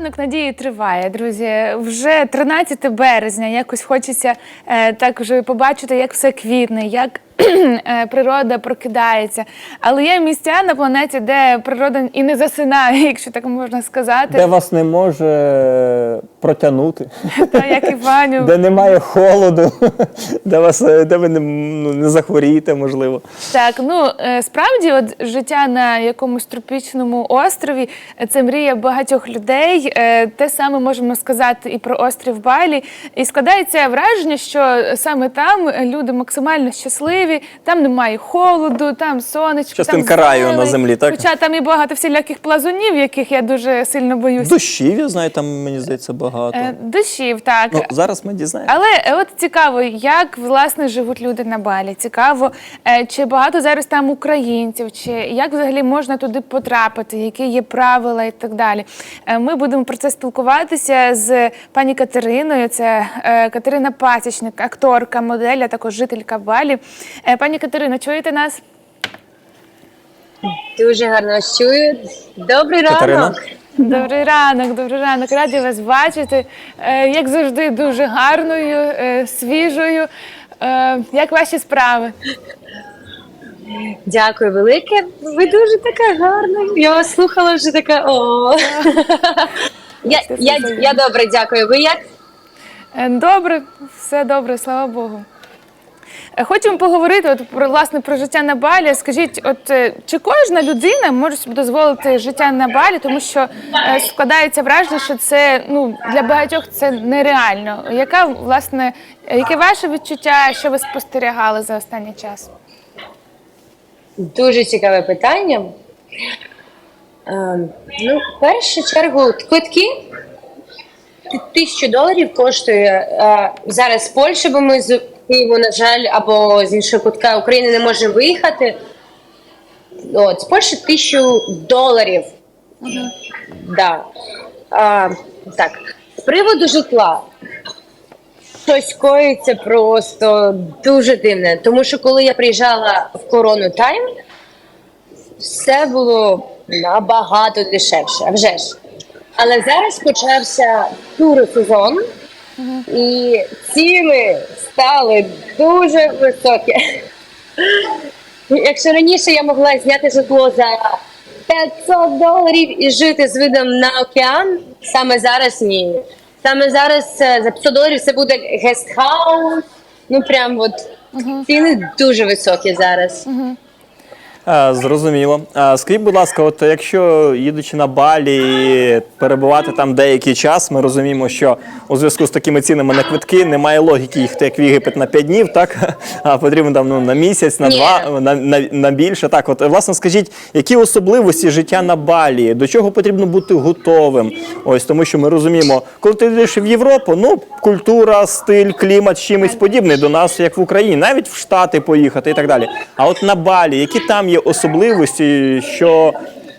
Ранок надії триває, друзі. Вже 13 березня. Якось хочеться е, так вже побачити, як все квітне, як природа прокидається. Але є місця на планеті, де природа і не засинає, якщо так можна сказати. Де вас не може протягнути, Та, як Іваню. де немає холоду, де, вас, е, де ви не, ну, не захворієте, можливо. Так, ну е, справді, от життя на якомусь тропічному острові е, це мрія багатьох людей. Е, Те саме можемо сказати і про острів Балі. І складається враження, що саме там люди максимально щасливі, там немає холоду, там сонечко. Частинка там раю на землі, так? Хоча там і багато всіляких плазунів, яких я дуже сильно боюсь. Дощів, я знаю, там мені здається багато. Е, Дощів, так. Ну, зараз ми дізнаємося. Але е, от цікаво, як власне живуть люди на Балі. Цікаво, е, чи багато зараз там українців, чи як взагалі можна туди потрапити, які є правила і так далі. Е, Ми будемо про це спілкуватися з пані Катериною. Це е, Катерина Пасічник, акторка, модель, а також жителька Балі. Е, Пані Катерино, чуєте нас? Дуже гарно вас чую. Добрий Катерина? ранок. Добрий ранок, добрий ранок. Раді вас бачити. Е, Як завжди, дуже гарною, е, свіжою. Як ваші справи? Дякую велике. Ви дуже така гарна. Я вас слухала вже така. О. Я, я, я добре, дякую. Ви як? Добре, все добре, слава Богу. Е, Хочемо поговорити от про власне про життя на Балі. Скажіть, от е, чи кожна людина може собі дозволити життя на Балі, тому що е, складається враження, що це ну для багатьох це нереально. Яка власне е, яке ваше відчуття, що ви спостерігали за останній час? Дуже цікаве питання. Ем, ну, в першу чергу, квитки тисячу доларів коштує е, зараз з Польщі, бо ми з Києву, на жаль, або з іншого кутка України не можемо виїхати. От, з Польщі тисячу доларів. Да. А, так. З приводу житла. Щось коїться просто дуже дивне. Тому що коли я приїжджала в корону тайм, все було набагато дешевше, а вже ж. Але зараз почався турсезон, і ціни стали дуже високі. Якщо раніше я могла зняти житло за 500 доларів і жити з видом на океан, саме зараз ні. Саме зараз е, за 500 доларів це буде гестхаус. Ну прям от ціни дуже високі зараз. А, зрозуміло. А, скажіть, будь ласка, от якщо їдучи на Балі, перебувати там деякий час, ми розуміємо, що у зв'язку з такими цінами на квитки немає логіки їхати як в Єгипет на 5 днів, так? А потрібно там ну, на місяць, на Ні. два, на, на, на більше. Так, от власне скажіть, які особливості життя на Балі? До чого потрібно бути готовим? Ось тому, що ми розуміємо, коли ти йдеш в Європу, ну культура, стиль, клімат чимось подібний до нас, як в Україні, навіть в Штати поїхати і так далі. А от на Балі, які там є особливості, що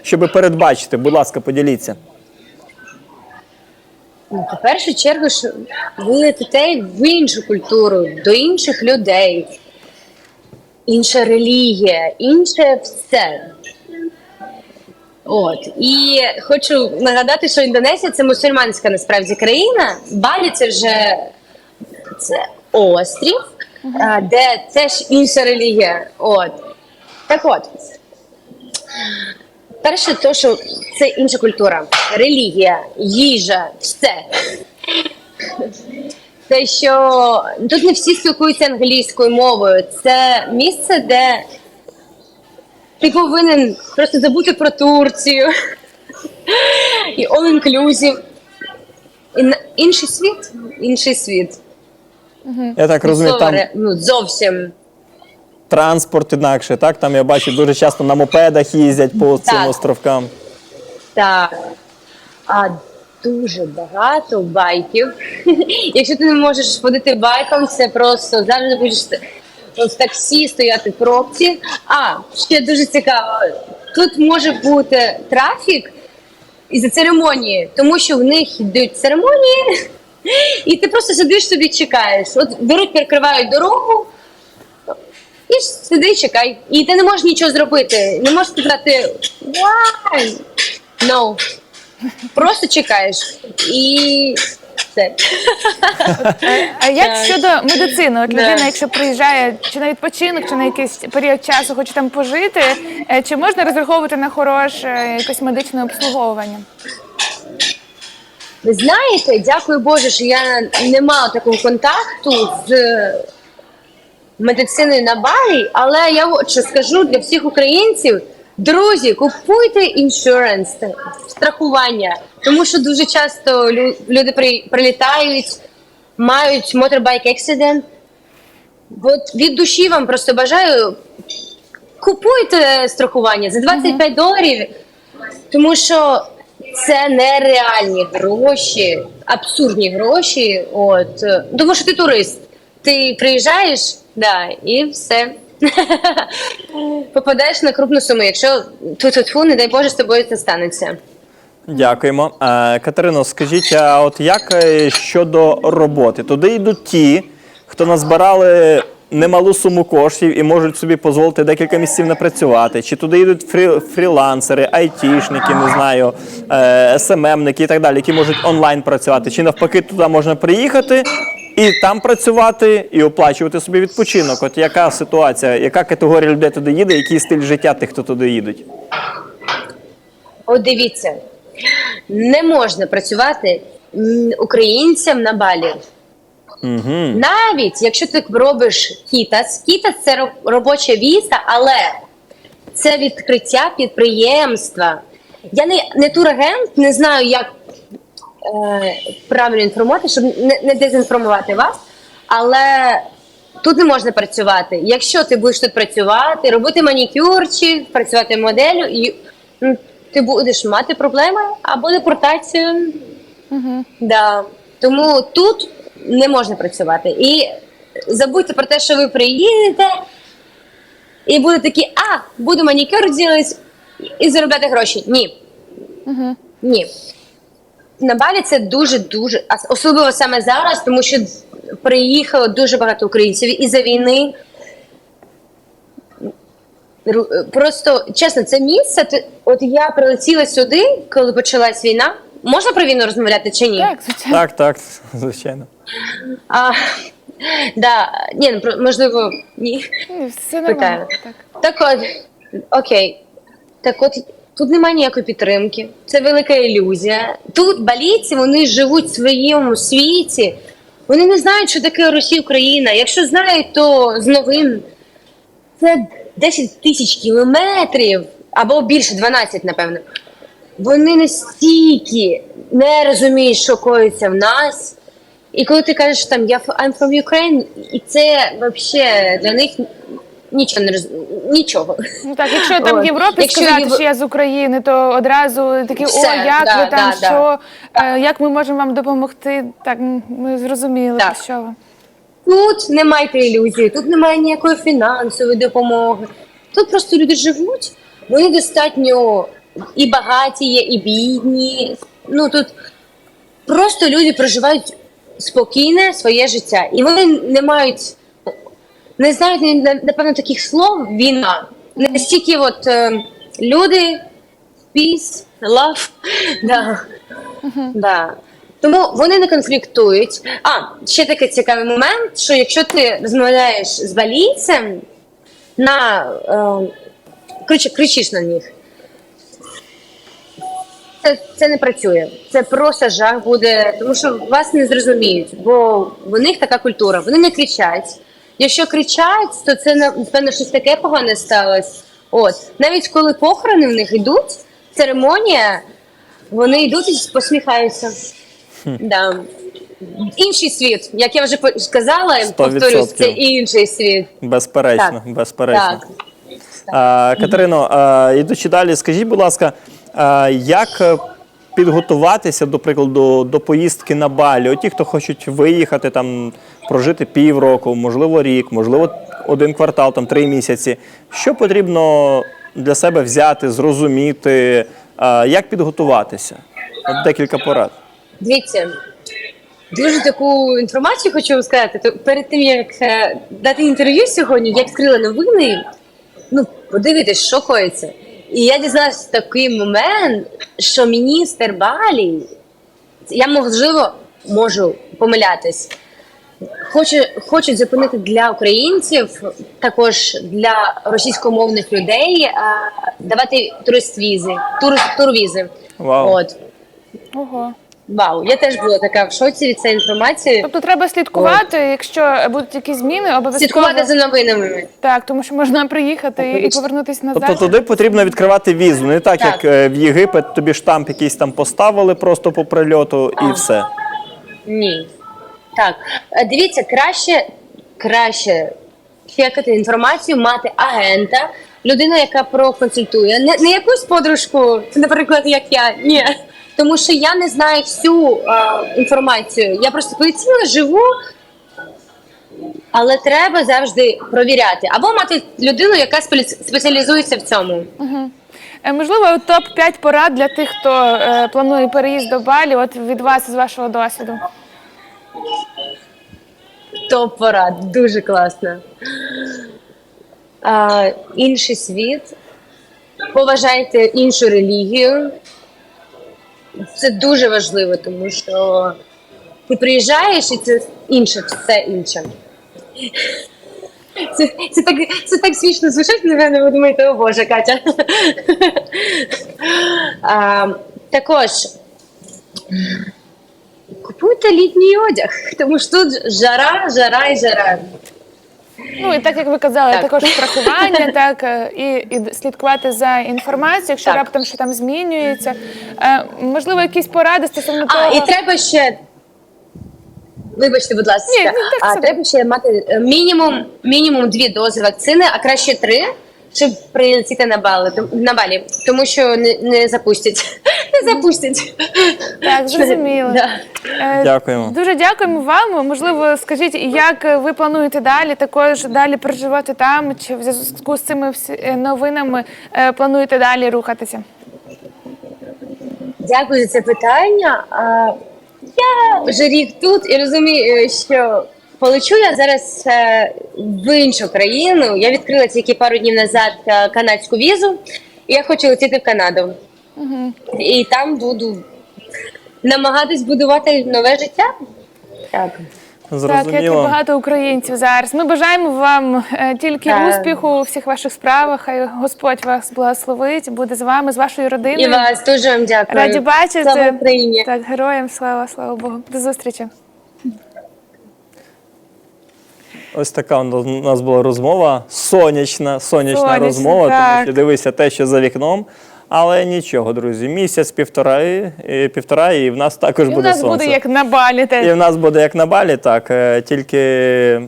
щоб передбачити? Будь ласка, поділіться. Ну, по першу чергу, що ви летите в іншу культуру, до інших людей, інша релігія, інше все. От і хочу нагадати, що Індонезія це мусульманська насправді країна. Балі це вже це острів, де теж інша релігія. От так от. Перше, то, що це інша культура, релігія, їжа, все. Те, що тут не всі спілкуються англійською мовою. Це місце, де ти повинен просто забути про Турцію і all inclusive. І Інший світ, інший світ. Я так розумію, там ну, зовсім. Транспорт інакше, так? Там я бачу дуже часто на мопедах їздять по цим Так. островкам. Так. А дуже багато байків. Якщо ти не можеш водити байком, це просто завжди будеш в таксі стояти в пробці. А, ще дуже цікаво. Тут може бути трафік із-за церемонії, тому що в них йдуть церемонії, і ти просто сидиш собі чекаєш. От беруть, перекривають дорогу. І сиди, чекай. І ти не можеш нічого зробити. Не можеш сказати why. No. Просто чекаєш і все. А як щодо медицини? От людина, якщо приїжджає чи на відпочинок, чи на якийсь період часу хоче там пожити, е, чи можна розраховувати на хороше якесь медичне обслуговування? Ви знаєте, дякую Боже, що я не мала такого контакту з медициною на Балі, але я що скажу для всіх українців. Друзі, купуйте іншуренс, страхування, тому що дуже часто лю- люди при, прилітають, мають моторбайк accident. От від душі вам просто бажаю купуйте страхування за 25 доларів, тому що це нереальні гроші, абсурдні гроші. От тому що ти турист. Ти приїжджаєш, да, і все. Попадаєш на крупну суму. Якщо ту-ту-ту, не дай Боже, з тобою це станеться. Дякуємо. Е, Катерино, скажіть, а от як е, щодо роботи? Туди йдуть ті, хто назбирали немалу суму коштів і можуть собі дозволити декілька місяців не працювати. Чи туди йдуть фрі- фрілансери, айтішники, не знаю, е, СММники і так далі, які можуть онлайн працювати. Чи навпаки, туди можна приїхати і там працювати, і оплачувати собі відпочинок? От яка ситуація, яка категорія людей туди їде, який стиль життя тих, хто туди їдуть? От дивіться, не можна працювати українцям на балі. Угу. Навіть якщо ти робиш кітас, кітас це робоча віза, але це відкриття підприємства. Я не, не турагент, не знаю, як правильно інформувати, щоб не, не дезінформувати вас, але тут не можна працювати. Якщо ти будеш тут працювати, робити манікюр чи працювати моделлю, і м, ти будеш мати проблеми або депортацію. Да. Тому тут не можна працювати. І забудьте про те, що ви приїдете, і будете такі, а, буду манікюр робити і заробляти гроші. Ні. Ні. На Балі це дуже-дуже, особливо саме зараз, тому що приїхало дуже багато українців із-за війни. Просто чесно, це місце. От я прилетіла сюди, коли почалась війна. Можна про війну розмовляти чи ні? Так, звичайно. Так, так, звичайно. А, да, ні, ну, можливо, ні. Ні, Все нормально. Так. Так от, окей. Так от, тут немає ніякої підтримки. Це велика ілюзія. Тут балійці, вони живуть в своєму світі. Вони не знають, що таке Росія Україна. Якщо знають, то з новин це 10 тисяч кілометрів або більше, 12, напевно. Вони настільки не розуміють, що коїться в нас. І коли ти кажеш там я I'm from Ukraine, і це взагалі для них нічого не роз... нічого. Ну так, якщо там в Європі Якщо сказати, Єв- що я з України, то одразу такі, о, як да, ви там, да, що, е, як ми можемо вам допомогти? Так, ми зрозуміли, Так. що ви. Тут не майте ілюзії, тут немає ніякої фінансової допомоги. Тут просто люди живуть, вони достатньо і багаті є, і бідні. Ну тут просто люди проживають спокійне своє життя. І вони не мають, не знають напевно таких слов війна. Не стільки от е, люди, peace, love. Да. Да. Тому вони не конфліктують. А, ще такий цікавий момент, що якщо ти розмовляєш з балійцем на е, коротше, кричиш на них. Це, це не працює. Це просто жах буде, тому що вас не зрозуміють, бо в них така культура. Вони не кричать. Якщо кричать, то це напевно щось таке погане сталося. От навіть коли похорони в них йдуть, церемонія, вони йдуть і посміхаються. Да. Інший світ, як я вже сказала, Сто повторюсь, це інший світ. Безперечно, Так. безперечно. Так. А, Катерино, а, ідучи далі, скажіть, будь ласка, а, як е, підготуватися, до прикладу, до поїздки на Балі? От ті, хто хочуть виїхати, там, прожити півроку, можливо, рік, можливо, один квартал, там, три місяці. Що потрібно для себе взяти, зрозуміти, як підготуватися? От декілька порад. Дивіться, дуже таку інформацію хочу вам сказати. То перед тим як е, дати інтерв'ю сьогодні, я відкрила новини. Ну, подивитись, що коїться. І я дізналася такий момент, що міністр Балі, я можливо можу помилятись, хоче, хочуть зупинити для українців, також для російськомовних людей, а, давати турист-візи, тур, турвізи. Вау. От. Ого. Вау, я теж була така в шоці від цієї інформації. Тобто треба слідкувати, якщо будуть якісь зміни, обов'язково. Слідкувати за новинами. Так, тому що можна приїхати і повернутися назад. Тобто туди потрібно відкривати візу, не так, Так. як е, в Єгипет тобі штамп якийсь там поставили просто по прильоту і все. Ні. Так, е, дивіться, краще, краще чекати інформацію, мати агента, людину, яка проконсультує. Не, не якусь подружку, наприклад, як я. Ні. Тому що я не знаю всю е, інформацію. Я просто полетіла, живу. Але треба завжди провіряти. Або мати людину, яка спеціалізується в цьому. Е, Можливо, топ 5 порад для тих, хто е, планує переїзд до Балі, от від вас з вашого досвіду. Топ порад, дуже класно. А, інший світ. Поважайте іншу релігію. Це дуже важливо, тому що ти приїжджаєш і це інше, все інше. Це, це, так, це так смішно звучить, напевно, ви думаєте, о Боже, Катя. А, також Купуйте літній одяг, тому що тут жара, жара і жара. Ну і так як ви казали, Так. також страхування, так е, і, і слідкувати за інформацією, якщо Так. раптом що там змінюється. Е, можливо, якісь поради стосовно А, і треба ще. Вибачте, будь ласка, Ні, ні, так а все треба ще мати е, мінімум, мінімум дві дози вакцини, а краще три, щоб прилетіти на бали на балі, тому що не, не запустять. Не запустять. Так, зрозуміло. Да. Е, Дякуємо. Дуже дякуємо вам. Можливо, скажіть, як ви плануєте далі також далі проживати там, чи в зв'язку з цими всі- е, новинами е, плануєте далі рухатися? Дякую за це питання. А, я вже рік тут і розумію, що полечу я зараз е, в іншу країну. Я відкрила тільки пару днів назад е, канадську візу, і я хочу летіти в Канаду. І там буду намагатись будувати нове життя. Так. Так, як і багато українців зараз. Ми бажаємо вам е, тільки Так. успіху у всіх ваших справах. Хай Господь вас благословить, буде з вами, з вашою родиною. І вас дуже вам дякую. Раді бачити. Слава Україні. Так, героям слава, слава Богу. До зустрічі. Ось така у нас була розмова. Сонячна, сонячна, Сонячна, розмова, так. тому що дивися те, що за вікном. Але нічого, друзі, місяць, півтора, і, півтора, і в нас також І в буде нас буде як на балі, І в нас буде як на балі, так, е, тільки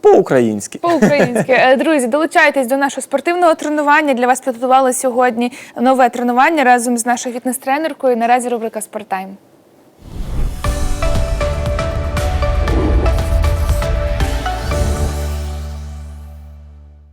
по-українськи. по-українськи. Е, Друзі, долучайтесь до нашого спортивного тренування. Для вас підготували сьогодні нове тренування разом з нашою фітнес-тренеркою. Наразі рубрика Спорттайм.